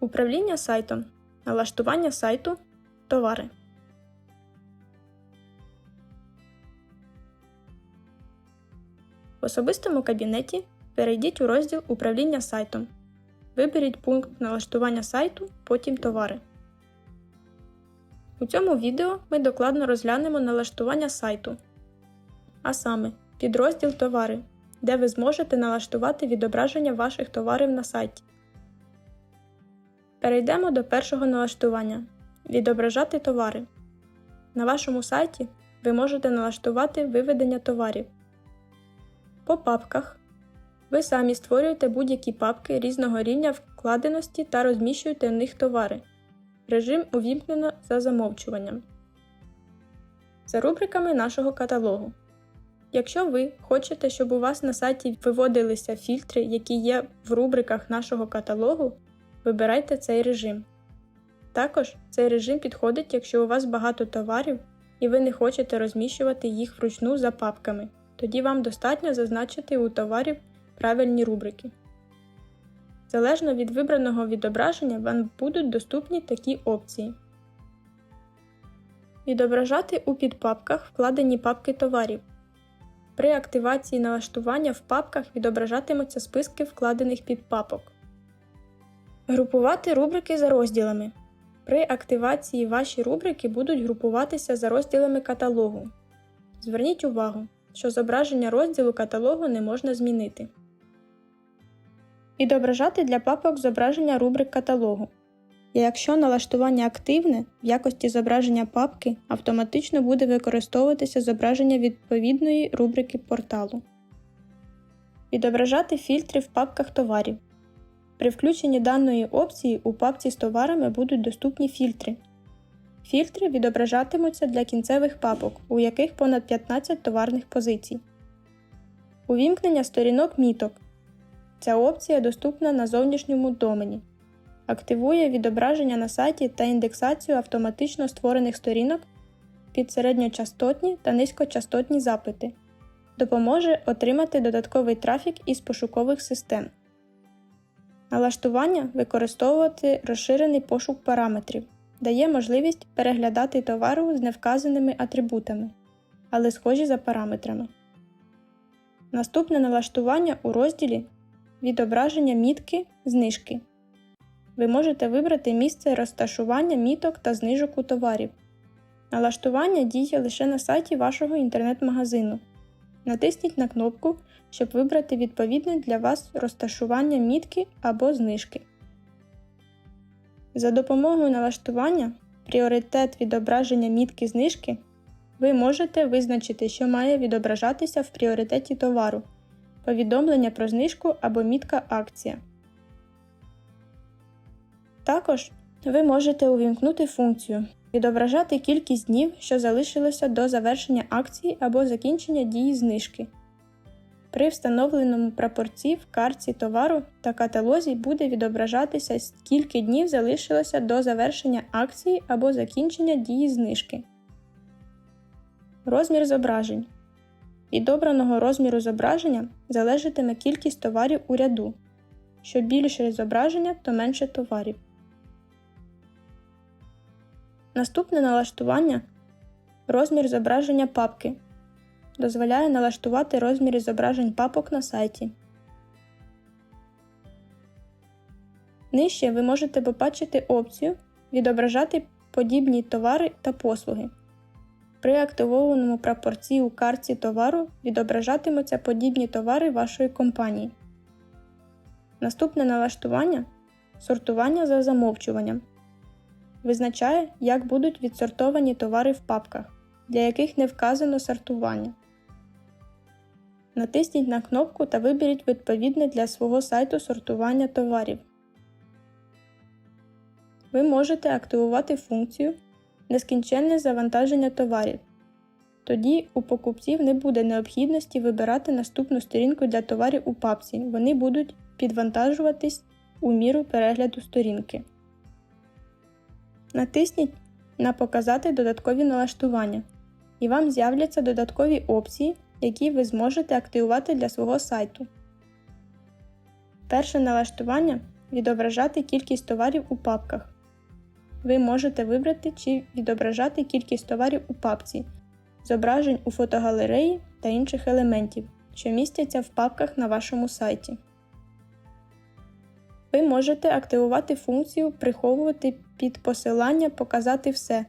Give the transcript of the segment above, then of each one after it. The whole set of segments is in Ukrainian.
Управління сайтом. Налаштування сайту. Товари. В особистому кабінеті перейдіть у розділ Управління сайтом. Виберіть пункт налаштування сайту, потім товари. У цьому відео ми докладно розглянемо налаштування сайту, а саме підрозділ Товари, де ви зможете налаштувати відображення ваших товарів на сайті. Перейдемо до першого налаштування Відображати товари. На вашому сайті ви можете налаштувати виведення товарів. По папках ви самі створюєте будь-які папки різного рівня вкладеності та розміщуєте в них товари. Режим увімкнено за замовчуванням. За рубриками нашого каталогу. Якщо ви хочете, щоб у вас на сайті виводилися фільтри, які є в рубриках нашого каталогу, вибирайте цей режим. Також цей режим підходить, якщо у вас багато товарів і ви не хочете розміщувати їх вручну за папками. Тоді вам достатньо зазначити у товарів правильні рубрики. Залежно від вибраного відображення вам будуть доступні такі опції. Відображати у підпапках вкладені папки товарів. При активації налаштування в папках відображатимуться списки вкладених підпапок. Групувати рубрики за розділами. При активації ваші рубрики будуть групуватися за розділами каталогу. Зверніть увагу, що зображення розділу каталогу не можна змінити. Відображати для папок зображення рубрик каталогу. Якщо налаштування активне, в якості зображення папки автоматично буде використовуватися зображення відповідної рубрики порталу. Відображати фільтри в папках товарів. При включенні даної опції у папці з товарами будуть доступні фільтри. Фільтри відображатимуться для кінцевих папок, у яких понад 15 товарних позицій. Увімкнення сторінок міток. Ця опція доступна на зовнішньому домені. Активує відображення на сайті та індексацію автоматично створених сторінок під середньочастотні та низькочастотні запити. Допоможе отримати додатковий трафік із пошукових систем. Налаштування використовувати розширений пошук параметрів. Дає можливість переглядати товару з невказаними атрибутами, але схожі за параметрами. Наступне налаштування у розділі Відображення мітки знижки. Ви можете вибрати місце розташування міток та знижок у товарів. Налаштування діє лише на сайті вашого інтернет-магазину. Натисніть на кнопку, щоб вибрати відповідне для вас розташування мітки або знижки. За допомогою налаштування Пріоритет відображення мітки знижки ви можете визначити, що має відображатися в пріоритеті товару, повідомлення про знижку або мітка акція. Також ви можете увімкнути функцію Відображати кількість днів, що залишилося до завершення акції або закінчення дії знижки. При встановленому прапорці в картці товару та каталозі буде відображатися, скільки днів залишилося до завершення акції або закінчення дії знижки. Розмір зображень. Від обраного розміру зображення залежатиме кількість товарів у ряду. Що більше зображення, то менше товарів. Наступне налаштування розмір зображення папки. Дозволяє налаштувати розміри зображень папок на сайті. Нижче ви можете побачити опцію Відображати подібні товари та послуги. При активованому прапорці у картці товару відображатимуться подібні товари вашої компанії. Наступне налаштування сортування за замовчуванням. Визначає, як будуть відсортовані товари в папках, для яких не вказано сортування. Натисніть на кнопку та виберіть відповідне для свого сайту сортування товарів. Ви можете активувати функцію Нескінченне завантаження товарів. Тоді у покупців не буде необхідності вибирати наступну сторінку для товарів у папці, вони будуть підвантажуватись у міру перегляду сторінки. Натисніть на Показати додаткові налаштування, і вам з'являться додаткові опції, які ви зможете активувати для свого сайту. Перше налаштування відображати кількість товарів у папках. Ви можете вибрати чи відображати кількість товарів у папці, зображень у фотогалереї та інших елементів, що містяться в папках на вашому сайті. Ви можете активувати функцію Приховувати під посилання Показати все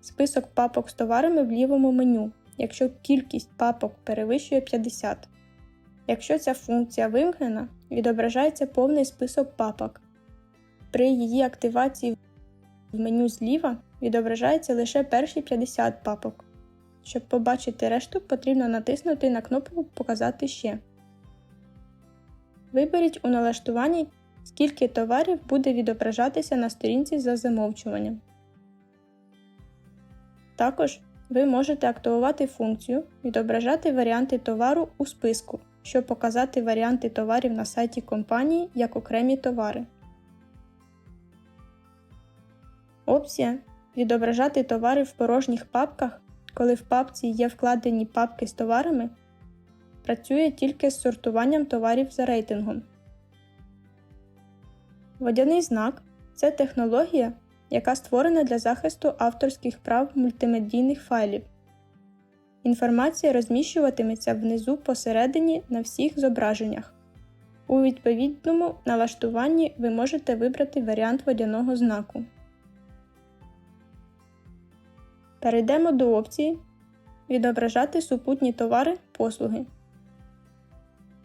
список папок з товарами в лівому меню, якщо кількість папок перевищує 50. Якщо ця функція вимкнена, відображається повний список папок. При її активації в меню зліва відображається лише перші 50 папок. Щоб побачити решту, потрібно натиснути на кнопку Показати ще. Виберіть у налаштуванні, скільки товарів буде відображатися на сторінці за замовчуванням. Також ви можете активувати функцію Відображати варіанти товару у списку, щоб показати варіанти товарів на сайті компанії як окремі товари. Опція Відображати товари в порожніх папках, коли в папці є вкладені папки з товарами, працює тільки з сортуванням товарів за рейтингом. Водяний знак це технологія, яка створена для захисту авторських прав мультимедійних файлів. Інформація розміщуватиметься внизу посередині на всіх зображеннях. У відповідному налаштуванні ви можете вибрати варіант водяного знаку. Перейдемо до опції Відображати супутні товари послуги.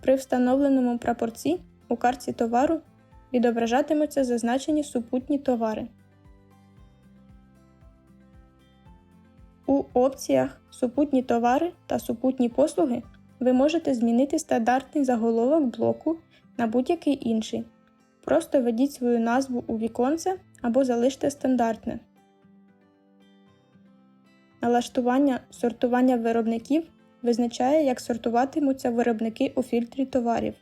При встановленому прапорці у картці товару відображатимуться зазначені супутні товари. У опціях Супутні товари та супутні послуги ви можете змінити стандартний заголовок блоку на будь-який інший. Просто введіть свою назву у віконце або залиште стандартне. Налаштування сортування виробників визначає, як сортуватимуться виробники у фільтрі товарів.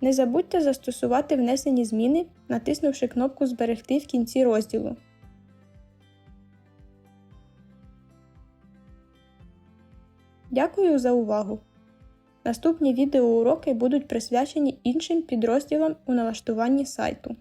Не забудьте застосувати внесені зміни, натиснувши кнопку Зберегти в кінці розділу. Дякую за увагу! Наступні відеоуроки будуть присвячені іншим підрозділам у налаштуванні сайту.